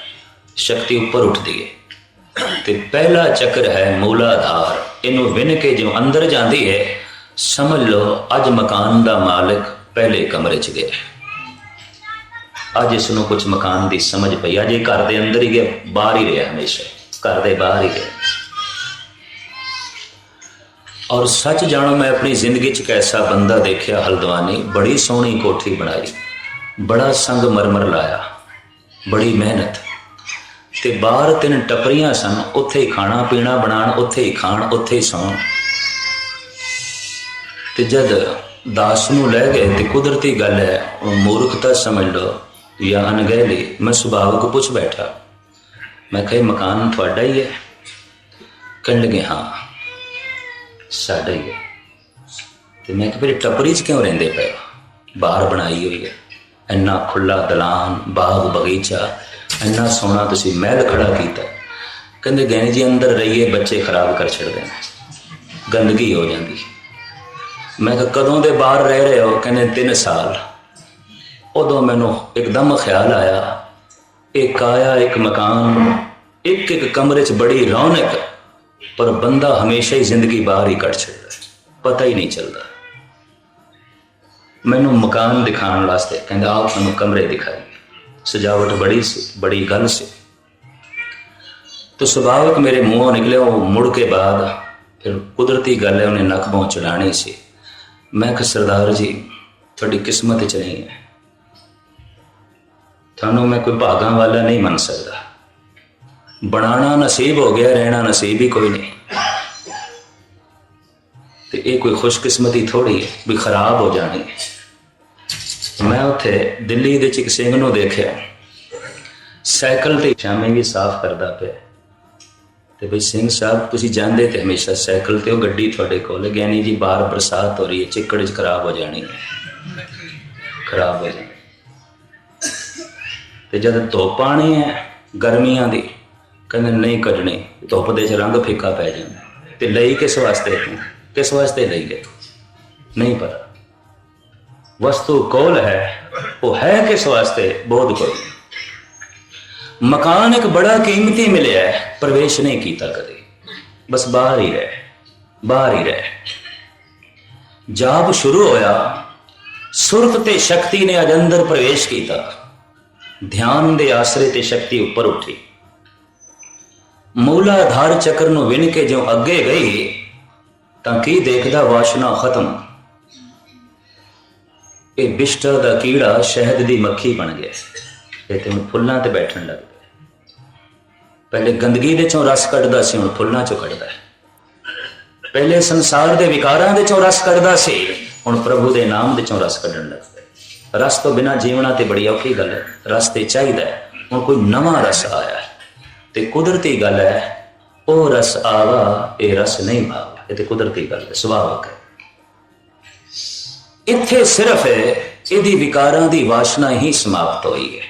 ਸ਼ਕਤੀ ਉੱਪਰ ਉੱਠਦੀ ਹੈ ਤੇ ਪਹਿਲਾ ਚੱਕਰ ਹੈ ਮੂਲਾਧਾਰ। ਇਹਨੂੰ ਵਿਨ ਕੇ ਜਿਉਂ ਅੰਦਰ ਜਾਂਦੀ ਹੈ ਸਮਝ ਲਓ ਅੱਜ ਮਕਾਨ ਦਾ ਮਾਲਕ ਪਹਿਲੇ ਕਮਰੇ 'ਚ ਗਿਆ ਹੈ। ਅੱਜ ਇਸ ਨੂੰ ਕੁਝ ਮਕਾਨ ਦੀ ਸਮਝ ਪਈ। ਅੱਜ ਇਹ ਘਰ ਦੇ ਅੰਦਰ ਹੀ ਗਿਆ, ਬਾਹਰ ਹੀ ਰਿਹਾ ਹਮੇਸ਼ਾ। ਘਰ ਦੇ ਬਾਹਰ ਹੀ ਰਿਹਾ ਔਰ ਸੱਚ ਜਾਣੋ, ਮੈਂ ਆਪਣੀ ਜ਼ਿੰਦਗੀ 'ਚ ਇੱਕ ਐਸਾ ਬੰਦਾ ਦੇਖਿਆ, ਹਲਦਵਾਨੀ, ਬੜੀ ਸੋਹਣੀ ਕੋਠੀ ਬਣਾਈ, ਬੜਾ ਸੰਗ ਮਰਮਰ ਲਾਇਆ, ਬੜੀ ਮਿਹਨਤ। ਤੇ ਬਾਹਰ ਤਿੰਨ ਟਪਰੀਆਂ ਸਨ, ਉੱਥੇ ਹੀ ਖਾਣਾ ਪੀਣਾ ਬਣਾਉਣ, ਉੱਥੇ ਹੀ ਖਾਣ, ਉੱਥੇ ਹੀ ਸੌਣ। ਤੇ ਜਦ ਦਾਸ ਨੂੰ ਲੈ ਗਏ, ਤੇ ਕੁਦਰਤੀ ਗੱਲ ਹੈ, ਉਹ ਮੂਰਖਤਾ ਸਮਝ ਲਓ ਜਾਂ ਅਣਗਹਿਲੀ ਮੈਂ ਸੁਭਾਵਕ ਪੁੱਛ ਬੈਠਾ ਮੈਂ ਕਿਹਾ ਇਹ ਮਕਾਨ ਤੁਹਾਡਾ ਹੀ ਹੈ ਕਹਿਣ ਲੱਗੇ ਹਾਂ ਸਾਡਾ ਹੀ ਹੈ ਤੇ ਮੈਂ ਕਿਹਾ ਫਿਰ ਟੱਪਰੀ 'ਚ ਕਿਉਂ ਰਹਿੰਦੇ ਪਏ ਬਾਹਰ ਬਣਾਈ ਹੋਈ ਹੈ ਇੰਨਾ ਖੁੱਲਾ ਦਲਾਨ ਬਾਗ ਬਗੀਚਾ ਇੰਨਾ ਸੋਹਣਾ ਤੁਸੀਂ ਮਹਿਲ ਖੜਾ ਕੀਤਾ ਕਹਿੰਦੇ ਗੈਣੀ ਜੀ ਅੰਦਰ ਰਹੀਏ ਬੱਚੇ ਖਰਾਬ ਕਰ ਛੱਡਦੇ ਨੇ ਗੰਦਗੀ ਹੋ ਜਾਂਦੀ ਮੈਂ ਕਿਹਾ ਕਦੋਂ ਦੇ ਬਾਹਰ ਰਹਿ ਰਹੇ ਹੋ ਕਹਿੰਦੇ 3 ਸਾਲ ਉਦੋਂ ਮੈਨੂੰ ਇੱਕਦਮ ਖਿਆਲ ਆਇਆ, ਇੱਕ ਆਇਆ ਇੱਕ ਮਕਾਨ, ਇੱਕ ਇੱਕ ਕਮਰੇ 'ਚ ਬੜੀ ਰੌਣਕ, ਪਰ ਬੰਦਾ ਹਮੇਸ਼ਾ ਹੀ ਜ਼ਿੰਦਗੀ ਬਾਹਰ ਹੀ ਕੱਢ ਛੱਡਦਾ ਪਤਾ ਹੀ ਨਹੀਂ ਚੱਲਦਾ। ਮੈਨੂੰ ਮਕਾਨ ਦਿਖਾਉਣ ਵਾਸਤੇ ਕਹਿੰਦਾ ਆਪ ਤੁਹਾਨੂੰ ਕਮਰੇ ਦਿਖਾਈ। ਸਜਾਵਟ ਬੜੀ ਸੀ, ਬੜੀ ਗੱਲ ਸੀ। ਤੋ ਸੁਭਾਵਕ ਮੇਰੇ ਮੂੰਹੋਂ ਨਿਕਲਿਆ ਉਹ ਮੁੜ ਕੇ ਬਾਅਦ ਫਿਰ ਕੁਦਰਤੀ ਗੱਲ ਹੈ, ਉਹਨੇ ਨੱਕ ਮੂੰਹ ਚੜਾਣੀ ਸੀ। ਮੈਂ ਕਿਹਾ, ਸਰਦਾਰ ਜੀ, ਤੁਹਾਡੀ ਕਿਸਮਤ ਚ ਨਹੀਂ ਹੈ। ਤੁਹਾਨੂੰ ਮੈਂ ਕੋਈ ਭਾਗਾਂ ਵਾਲਾ ਨਹੀਂ ਮੰਨ ਸਕਦਾ। ਬਣਾਣਾ ਨਸੀਬ ਹੋ ਗਿਆ, ਰਹਿਣਾ ਨਸੀਬ ਹੀ ਕੋਈ ਨਹੀਂ। ਤੇ ਇਹ ਕੋਈ ਖੁਸ਼ਕਿਸਮਤੀ ਥੋੜੀ ਹੈ ਵੀ ਖਰਾਬ ਹੋ ਜਾਣੀ ਹੈ। ਮੈਂ ਉੱਥੇ ਦਿੱਲੀ ਦੇ ਚ ਇੱਕ ਸਿੰਘ ਨੂੰ ਦੇਖਿਆ। ਸਾਈਕਲ ਤੇ ਸ਼ਾਮੇ ਵੀ ਸਾਫ਼ ਕਰਦਾ ਪਿਆ। ਤੇ ਬਈ ਸਿੰਘ ਸਾਹਿਬ, ਤੁਸੀਂ ਜਾਂਦੇ ਤੇ ਹਮੇਸ਼ਾ ਸਾਈਕਲ ਤੇ ਉਹ ਗੱਡੀ ਤੁਹਾਡੇ ਕੋਲ ਗਿਆਨੀ ਜੀ ਬਾਹਰ ਬਰਸਾਤ ਹੋ ਰਹੀ ਹੈ, ਚਿੱਕੜ 'ਚ ਖਰਾਬ ਹੋ ਜਾਣੀ ਹੈ। ਖਰਾਬ ਹੋ ਜਾਣੀ ਤੇ ਜਦ ਧੁੱਪ ਆਣੀ ਹੈ, ਗਰਮੀਆਂ ਦੀ, ਕਹਿੰਦੇ ਨਹੀਂ ਕੱਢਣੀ, ਧੁੱਪ ਦੇ ਚ ਰੰਗ ਫਿੱਕਾ ਪੈ ਜਾਂਦਾ। ਤੇ ਲਈ ਕਿਸ ਵਾਸਤੇ? ਤੂੰ? ਕਿਸ ਵਾਸਤੇ ਲਈ ਗਏ? ਨਹੀਂ ਪਤਾ। ਵਸਤੂ ਕੋਲ ਹੈ, ਉਹ ਹੈ ਕਿਸ ਵਾਸਤੇ? ਬਹੁਤ ਕੋਈ ਮਕਾਨ ਇੱਕ ਬੜਾ ਕੀਮਤੀ ਮਿਲਿਆ ਹੈ, ਪ੍ਰਵੇਸ਼ ਨਹੀਂ ਕੀਤਾ ਕਦੇ। ਬਸ ਬਾਹਰ ਹੀ ਰਹਿ, ਬਾਹਰ ਹੀ ਰਹਿ। ਜਾਪ ਸ਼ੁਰੂ ਹੋਇਆ, ਸੁਰਤ ਤੇ ਸ਼ਕਤੀ ਨੇ ਅਜ ਅੰਦਰ ਪ੍ਰਵੇਸ਼ ਕੀਤਾ। ਧਿਆਨ ਦੇ ਆਸਰੇ ਤੇ ਸ਼ਕਤੀ ਉੱਪਰ ਉੱਠੀ। ਮੂਲਾਧਾਰ ਚੱਕਰ ਨੂੰ ਵਿਣ ਕੇ ਜਿਉਂ ਅੱਗੇ ਗਈ, ਤਾਂ ਕੀ ਦੇਖਦਾ ਵਾਸ਼ਨਾ ਖਤਮ? ਇਹ ਬਿਸ਼ਟਾ ਦਾ ਕੀੜਾ ਸ਼ਹਿਦ ਦੀ ਮੱਖੀ ਬਣ ਗਿਆ ਇਹ ਤੇ ਹੁਣ ਫੁੱਲਾਂ ਤੇ ਬੈਠਣ ਲੱਗ ਪਿਆ। ਪਹਿਲੇ ਗੰਦਗੀ ਦੇ ਚੋਂ ਰਸ ਕੱਢਦਾ ਸੀ, ਹੁਣ ਫੁੱਲਾਂ ਚੋਂ ਕੱਢਦਾ ਪਹਿਲੇ ਸੰਸਾਰ ਦੇ ਵਿਕਾਰਾਂ ਦੇ ਚੋਂ ਰਸ ਕੱਢਦਾ ਸੀ, ਹੁਣ ਪ੍ਰਭੂ ਦੇ ਨਾਮ ਦੇ ਚੋਂ ਰਸ ਕੱਢਣ ਲੱਗ ਰਸ ਤੋਂ ਬਿਨਾ ਜੀਵਣਾ ਤੇ ਬੜੀ ਔਖੀ ਗੱਲ ਹੈ। ਰਸ ਤੇ ਚਾਹੀਦਾ ਹੈ। ਹੁਣ ਕੋਈ ਨਵਾਂ ਰਸ ਆਇਆ ਤੇ ਕੁਦਰਤੀ ਗੱਲ ਹੈ, ਉਹ ਰਸ ਆਵਾ, ਇਹ ਰਸ ਨਹੀਂ ਭਾਵਾ। ਇਹ ਤੇ ਕੁਦਰਤੀ ਗੱਲ ਹੈ, ਸੁਭਾਵਕ ਹੈ। ਇੱਥੇ ਸਿਰਫ ਇਹਦੀ ਵਿਕਾਰਾਂ ਦੀ ਵਾਸ਼ਨਾ ਹੀ ਸਮਾਪਤ ਹੋਈ ਹੈ।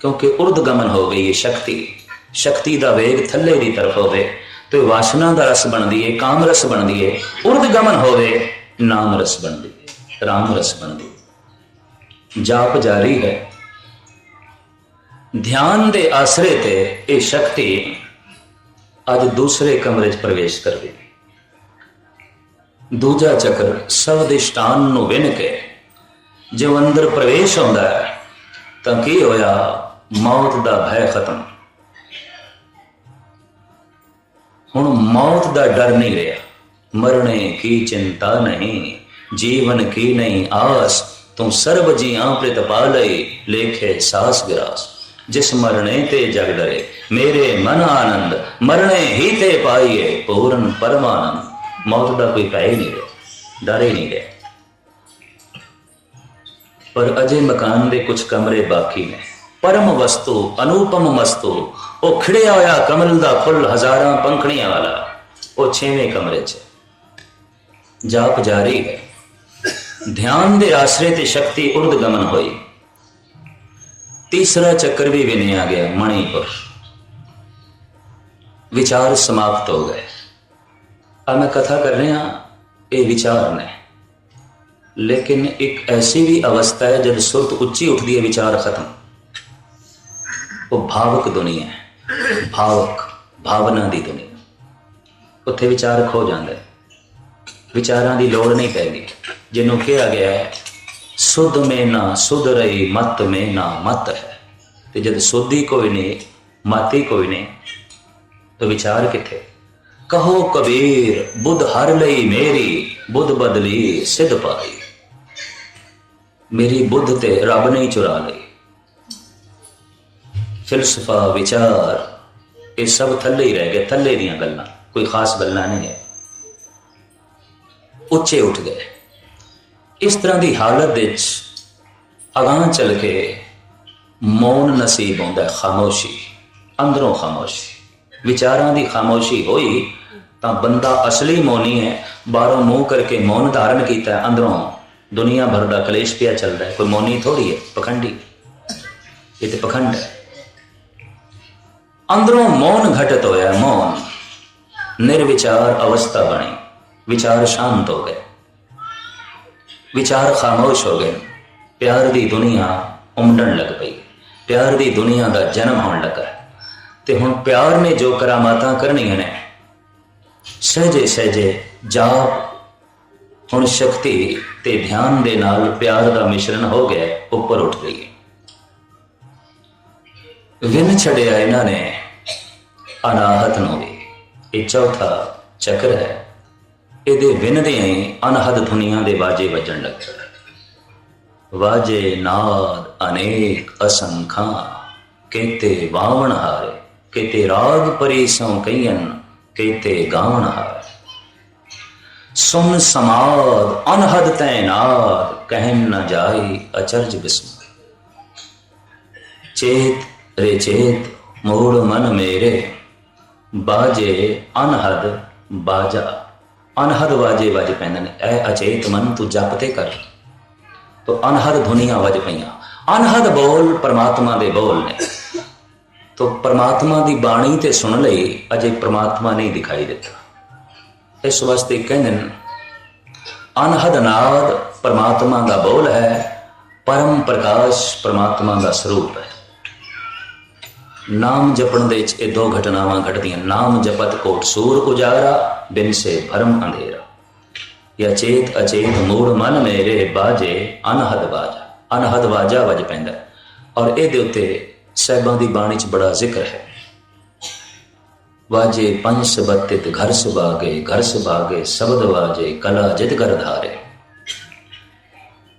ਕਿਉਂਕਿ ਉਰਦ ਗਮਨ ਹੋ ਗਈ ਹੈ ਸ਼ਕਤੀ। ਸ਼ਕਤੀ ਦਾ ਵੇਗ ਥੱਲੇ ਦੀ ਤਰਫ ਹੋਵੇ ਤੇ ਵਾਸ਼ਨਾ ਦਾ ਰਸ ਬਣਦੀ ਹੈ, ਕਾਮ ਰਸ ਬਣਦੀ ਹੈ। ਉਰਦ ਗਮਨ ਹੋਵੇ, ਨਾਮ ਰਸ ਬਣਦੀ ਹੈ। ਰਾਮ ਰਸ ਬਣਦੀ ਜਾਪ ਜਾਰੀ ਹੈ। ਧਿਆਨ ਦੇ ਆਸਰੇ ਤੇ ਇਹ ਸ਼ਕਤੀ ਅੱਜ ਦੂਸਰੇ ਕਮਰੇ 'ਚ ਪ੍ਰਵੇਸ਼ ਕਰ ਦੂਜਾ ਚੱਕਰ ਸਭ ਸਵਦਿਸ਼ਟਾਨ ਨੂੰ ਵਿਨ ਕੇ ਜੇ ਅੰਦਰ ਪ੍ਰਵੇਸ਼ ਹੁੰਦਾ ਹੈ, ਤਾਂ ਕੀ ਹੋਇਆ? ਮੌਤ ਦਾ ਭੈ ਖਤਮ। ਹੁਣ ਮੌਤ ਦਾ ਡਰ ਨਹੀਂ ਰਿਹਾ। ਮਰਨੇ ਕੀ ਚਿੰਤਾ ਨਹੀਂ, ਜੀਵਨ ਕੀ ਨਹੀਂ, ਆਸ ਤੂੰ ਸਰਬ ਜੀਆਂ ਪ੍ਰਤਪਾਲੈ ਲੇਖੇ ਸਾਸ ਗਰਾਸ ਜਿਸ ਮਰਣੇ ਤੇ ਜਗ ਡਰੇ ਮੇਰੇ ਮਨ ਆਨੰਦ ਮਰਣੇ ਹੀ ਤੇ ਪਾਈਏ ਪੂਰਨ ਪਰਮਾਨੰਦ ਮੌਤ ਦਾ ਕੋਈ ਭੈ ਨਹੀਂ ਰਿਹਾ ਡਰ ਨਹੀਂ ਰਿਹਾ ਪਰ ਅਜੇ ਮਕਾਨ ਦੇ ਕੁਝ ਕਮਰੇ ਬਾਕੀ ਨੇ ਪਰਮ ਵਸਤੂ ਅਨੂਪਮ ਵਸਤੂ ਉਹ ਖਿੜਿਆ ਹੋਇਆ ਕਮਲ ਦਾ ਫੁੱਲ ਹਜ਼ਾਰਾਂ ਪੰਖੜੀਆਂ ਵਾਲਾ ਉਹ ਛੇਵੇਂ ਕਮਰੇ 'ਚ ਜਾਪ ਜਾਰੀ ਹੈ ਧਿਆਨ ਦੇ ਆਸਰੇ ਤੇ ਸ਼ਕਤੀ ਉਰਦ ਗਮਨ ਹੋਈ। ਤੀਸਰਾ ਚੱਕਰ ਵੀ ਵਿਨਿਆ ਗਿਆ, ਮਣੀਪੁਰ। ਵਿਚਾਰ ਸਮਾਪਤ ਹੋ ਗਏ। ਆ ਮੈਂ ਕਥਾ ਕਰ ਰਿਹਾ, ਇਹ ਵਿਚਾਰ ਨੇ। ਲੇਕਿਨ ਇੱਕ ਐਸੀ ਵੀ ਅਵਸਥਾ ਹੈ, ਜਦ ਸੁਰਤ ਉੱਚੀ ਉੱਠਦੀ ਹੈ, ਵਿਚਾਰ ਖਤਮ। ਉਹ ਭਾਵਕ ਦੁਨੀਆ ਹੈ। ਭਾਵਕ ਭਾਵਨਾ ਦੀ ਦੁਨੀਆ। ਉੱਥੇ ਵਿਚਾਰ ਖੋ ਜਾਂਦਾ ਹੈ ਵਿਚਾਰਾਂ ਦੀ ਲੋੜ ਨਹੀਂ ਪੈਗੀ ਜਿਹਨੂੰ ਕਿਹਾ ਗਿਆ ਹੈ, ਸੁਧ ਮੇ ਨਾ ਸੁਧ ਰਹੀ, ਮਤ ਮੇ ਨਾ ਮਤ ਹੈ। ਤੇ ਜਦ ਸੁਧੀ ਕੋਈ ਨਹੀਂ ਮਾਤੀ ਕੋਈ ਨਹੀਂ ਤਾਂ ਵਿਚਾਰ ਕਿੱਥੇ? ਕਹੋ ਕਬੀਰ, ਬੁੱਧ ਹਰ ਲਈ ਮੇਰੀ, ਬੁੱਧ ਬਦਲੀ ਸਿਧ ਪਾਈ। ਮੇਰੀ ਬੁੱਧ ਤੇ ਰੱਬ ਨੇ ਚੁਰਾ ਲਈ। ਫਿਲਸਫਾ ਵਿਚਾਰ, ਇਹ ਸਭ ਥੱਲੇ ਹੀ ਰਹਿ ਗਏ, ਥੱਲੇ ਦੀਆਂ ਗੱਲਾਂ, ਕੋਈ ਖਾਸ ਗੱਲਾਂ ਨਹੀਂ ਹੈ। ਉੱਚੇ ਉੱਠ ਗਏ। ਇਸ ਤਰ੍ਹਾਂ ਦੀ ਹਾਲਤ ਵਿੱਚ ਅਗਾਂਹ ਚੱਲ ਕੇ ਮੌਨ ਨਸੀਬ ਹੁੰਦਾ ਖਾਮੋਸ਼ੀ, ਅੰਦਰੋਂ ਖਾਮੋਸ਼ੀ। ਵਿਚਾਰਾਂ ਦੀ ਖਾਮੋਸ਼ੀ ਹੋਈ ਤਾਂ ਬੰਦਾ ਅਸਲੀ ਮੌਨੀ ਹੈ, ਬਾਹਰੋਂ ਮੂੰਹ ਕਰਕੇ ਮੌਨ ਧਾਰਨ ਕੀਤਾ ਅੰਦਰੋਂ ਦੁਨੀਆ ਭਰ ਦਾ ਕਲੇਸ਼ ਪਿਆ ਚੱਲਦਾ ਹੈ। ਕੋਈ ਮੌਨੀ ਥੋੜੀ ਹੈ, ਪਖੰਡੀ। ਇਹ ਤੇ ਪਖੰਡ ਹੈ। ਅੰਦਰੋਂ ਮੌਨ ਘਟਤ ਹੋਇਆ, ਮੌਨ ਨਿਰਵਿਚਾਰ ਅਵਸਥਾ ਬਣੀ। ਵਿਚਾਰ ਸ਼ਾਂਤ ਹੋ ਗਏ। ਵਿਚਾਰ ਖਾਮੋਸ਼ ਹੋ ਗਏ। ਪਿਆਰ ਦੀ ਦੁਨੀਆ ਉਮੜਨ ਲੱਗ ਪਈ। ਪਿਆਰ ਦੀ ਦੁਨੀਆ ਦਾ ਜਨਮ ਹੋਣ ਲੱਗਾ। ਤੇ ਹੁਣ ਪਿਆਰ ਨੇ ਜੋ ਕਰਾਮਾਤਾਂ ਕਰਨੀਆਂ ਨੇ, ਸਹਜੇ ਸਹਜੇ ਜਾਪ ਹੁਣ ਸ਼ਕਤੀ ਤੇ ਧਿਆਨ ਦੇ ਨਾਲ ਪਿਆਰ ਦਾ ਮਿਸ਼ਰਣ ਹੋ ਗਿਆ, ਉੱਪਰ ਉੱਠ ਗਈ। ਵਿਨ ਛੜਿਆ ਇਹਨਾਂ ਨੇ ਅਨਾਹਤ ਨੂੰ ਵੀ। ਇਹ ਚੌਥਾ ਚੱਕਰ ਹੈ। ਇਹਦੇ ਵਿਨਦਿਆਂ ਅਨਹਦ ਧੁਨੀਆਂ ਦੇ ਬਾਜੇ ਵੱਜਣ ਲੱਗੇ ਵਾਜੇ ਨਾਦ ਅਨੇਕ ਅਸੰਖਾਂ, ਕੇਤੇ ਵਾਵਣ ਹਾਰੇ, ਕੇਤੇ ਰਾਗ ਪਰੇਸੋਂ ਕਈਨ ਕੇਤੇ ਗਾਵਣ ਹਾਰੇ। ਸੁਨ ਸਮਾਦ ਅਨਹਦ ਤੈਨਾਦ ਕਹਿਨ ਨ ਜਾਈ ਅਚਰਜ ਬਿਸਮ। ਚੇਤ ਰੇ ਚੇਤ, ਮੋੜ ਮਨ ਮੇਰੇ, ਬਾਜੇ ਅਨਹਦ ਬਾਜਾ। ਅਨਹਦ ਵਾਜੇ ਵੱਜ ਪੈਂਦੇ ਨੇ। ਐ ਅਚੇਤ ਮਨ ਤੂੰ ਜਪ ਤੇ ਕਰ। ਤੋ ਅਨਹਦ ਧੁਨੀਆਂ ਵਜ ਪਈਆਂ। ਅਨਹਦ ਬੋਲ ਪਰਮਾਤਮਾ ਦੇ ਬੋਲ ਨੇ। ਤੋ ਪਰਮਾਤਮਾ ਦੀ ਬਾਣੀ ਤੇ ਸੁਣ ਲਈ, ਅਜੇ ਪਰਮਾਤਮਾ ਨਹੀਂ ਦਿਖਾਈ ਦਿੱਤਾ। ਇਸ ਵਾਸਤੇ ਕਹਿੰਦੇ ਨੇ, ਅਨਹਦ ਨਾਦ ਪਰਮਾਤਮਾ ਦਾ ਬੋਲ ਹੈ, ਪਰਮ ਪ੍ਰਕਾਸ਼ ਪਰਮਾਤਮਾ ਦਾ ਸਰੂਪ ਹੈ। ਨਾਮ ਜਪਣ ਦੇ ਵਿੱਚ ਇਹ ਦੋ ਘਟਨਾਵਾਂ ਘਟਦੀਆਂ। ਨਾਮ ਜਪਤ ਕੋਟ ਸੂਰ ਉਜਾਰਾ ਬਿਨ ਸੇ ਭਰਮ ਅੰਧੇਰਾ। ਯਾ ਚੇਤ ਅਚੇਤ ਮੂੜ ਮਨ ਮੇਰੇ ਬਾਜੇ, ਅਨਹਦ ਬਾਜਾ। ਅਨਹਦ ਬਾਜਾ ਵਜ ਪੈਂਦਾ। ਔਰ ਇਹਦੇ ਉੱਤੇ ਸਹਿਬਾਂ ਦੀ ਬਾਣੀ 'ਚ ਬੜਾ ਜ਼ਿਕਰ ਹੈ। ਵਾਜੇ ਪੰਜ ਸਬਤਿਤ ਘਰ ਸੁਭਾਗੇ ਘਰ ਸੁਭਾਗੇ ਸ਼ਬਦ ਵਾਜੇ, ਕਲਾ ਜਿਤ ਕਰ ਧਾਰੇ।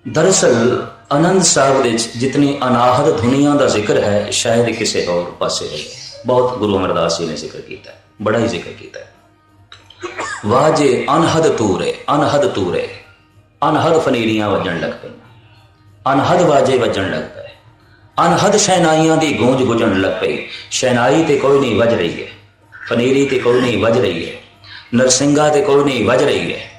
ਦਰਅਸਲ ਆਨੰਦ ਸਾਹਿਬ ਦੇ ਵਿੱਚ ਜਿਤਨੀ ਅਨਾਹਦ ਧੁਨੀਆਂ ਦਾ ਜ਼ਿਕਰ ਹੈ, ਸ਼ਾਇਦ ਕਿਸੇ ਹੋਰ ਪਾਸੇ ਹੈ ਬਹੁਤ ਗੁਰੂ ਅਮਰਦਾਸ ਜੀ ਨੇ ਜ਼ਿਕਰ ਕੀਤਾ ਬੜਾ ਹੀ ਜ਼ਿਕਰ ਕੀਤਾ ਹੈ। ਵਾਜੇ ਅਨਹਦ ਤੂਰੇ ਅਨਹਦ ਤੂਰੇ, ਅਨਹਦ ਫਨੀਰੀਆਂ ਵੱਜਣ ਲੱਗ ਪਈਆਂ। ਅਨਹਦ ਵਾਜੇ ਵੱਜਣ ਲੱਗ ਪਏ। ਅਨਹਦ ਸ਼ਹਿਨਾਈਆਂ ਦੀ ਗੂੰਜ ਗੁਜਣ ਲੱਗ ਪਈ। ਸ਼ਹਿਨਾਈ ਤੇ ਕੋਈ ਨਹੀਂ ਵੱਜ ਰਹੀ ਹੈ, ਫਨੀਰੀ ਤੇ ਕੋਈ ਨਹੀਂ ਵੱਜ ਰਹੀ ਹੈ ਨਰਸਿੰਗਾ ਤੇ ਕੋਈ ਨਹੀਂ ਵੱਜ ਰਹੀ ਹੈ।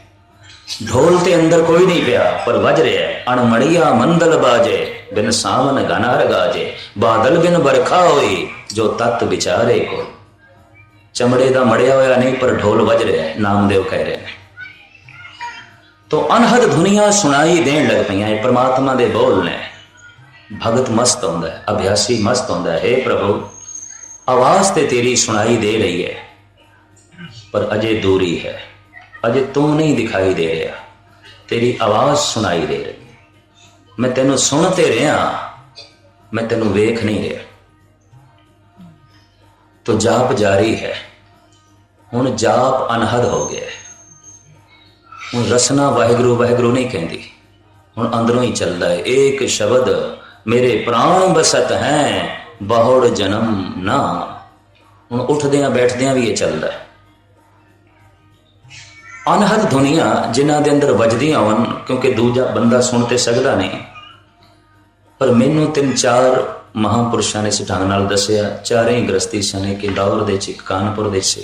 ਢੋਲ ਤੇ ਅੰਦਰ ਕੋਈ ਨਹੀਂ ਪਿਆ, ਪਰ ਵੱਜ ਰਿਹਾ ਅਣਮੜੀਆ ਮੰਦਲ ਬਾਜੇ, ਬਿਨ ਸਾਵਨ ਗਨਾ ਰਗਾਜੇ ਬਾਦਲ ਬਿਨ ਬਰਖਾ ਹੋਈ, ਜੋ ਤਤ ਵਿਚਾਰੇ ਕੋ ਚਮੜੇ ਦਾ ਮੜਿਆ ਹੋਇਆ ਨਹੀਂ, ਪਰ ਢੋਲ ਵੱਜ ਰਿਹਾ ਨਾਮਦੇਵ ਕਹਿ ਰਹੇ ਨੇ ਤੋ ਅਨਹਦ ਧੁਨੀਆਂ ਸੁਣਾਈ ਦੇਣ ਲੱਗ ਪਈਆਂ, ਇਹ ਪ੍ਰਮਾਤਮਾ ਦੇ ਬੋਲ ਨੇ। ਭਗਤ ਮਸਤ ਹੁੰਦਾ ਹੈ, ਅਭਿਆਸੀ ਮਸਤ ਹੁੰਦਾ ਹੈ हे ਪ੍ਰਭੂ, ਆਵਾਜ਼ ਤੇ ਤੇਰੀ ਸੁਣਾਈ ਦੇ ਰਹੀ ਹੈ, ਪਰ ਅਜੇ ਦੂਰੀ ਹੈ। ਅਜੇ ਤੂੰ ਨਹੀਂ ਦਿਖਾਈ ਦੇ ਰਿਹਾ। ਤੇਰੀ ਆਵਾਜ਼ ਸੁਣਾਈ ਦੇ ਰਹੀ ਮੈਂ ਤੈਨੂੰ ਸੁਣ ਤੇ ਰਿਹਾ। ਮੈਂ ਤੈਨੂੰ ਵੇਖ ਨਹੀਂ ਰਿਹਾ। ਤੋ ਜਾਪ ਜਾਰੀ ਹੈ। ਹੁਣ ਜਾਪ ਅਨਹਦ ਹੋ ਗਿਆ ਹੈ। ਹੁਣ ਰਸਨਾ ਵਾਹਿਗੁਰੂ ਵਾਹਿਗੁਰੂ ਨਹੀਂ ਕਹਿੰਦੀ। ਹੁਣ ਅੰਦਰੋਂ ਹੀ ਚੱਲਦਾ ਹੈ। ਇੱਕ ਸ਼ਬਦ, ਮੇਰੇ ਪ੍ਰਾਣ ਬਸਤ ਹੈ, ਬਹੁੜ ਜਨਮ ਨਾ। ਹੁਣ ਉੱਠਦਿਆਂ ਬੈਠਦਿਆਂ ਵੀ ਇਹ ਚੱਲਦਾ ਹੈ। ਅਨਹਦ ਧੁਨੀਆਂ ਜਿਨ੍ਹਾਂ ਦੇ ਅੰਦਰ ਵੱਜਦੀਆਂ ਹੋਣ, ਕਿਉਂਕਿ ਦੂਜਾ ਬੰਦਾ ਸੁਣ ਤੇ ਸਕਦਾ ਨਹੀਂ। ਪਰ ਮੈਨੂੰ ਤਿੰਨ ਚਾਰ ਮਹਾਂਪੁਰਸ਼ਾਂ ਨੇ ਇਸ ਢੰਗ ਨਾਲ ਦੱਸਿਆ, ਚਾਰੇ ਗ੍ਰਸਤੀ ਸਨ, ਇੱਕ ਇੰਦੌਰ ਦੇ ਚ ਕਾਨਪੁਰ ਦੇ ਸੀ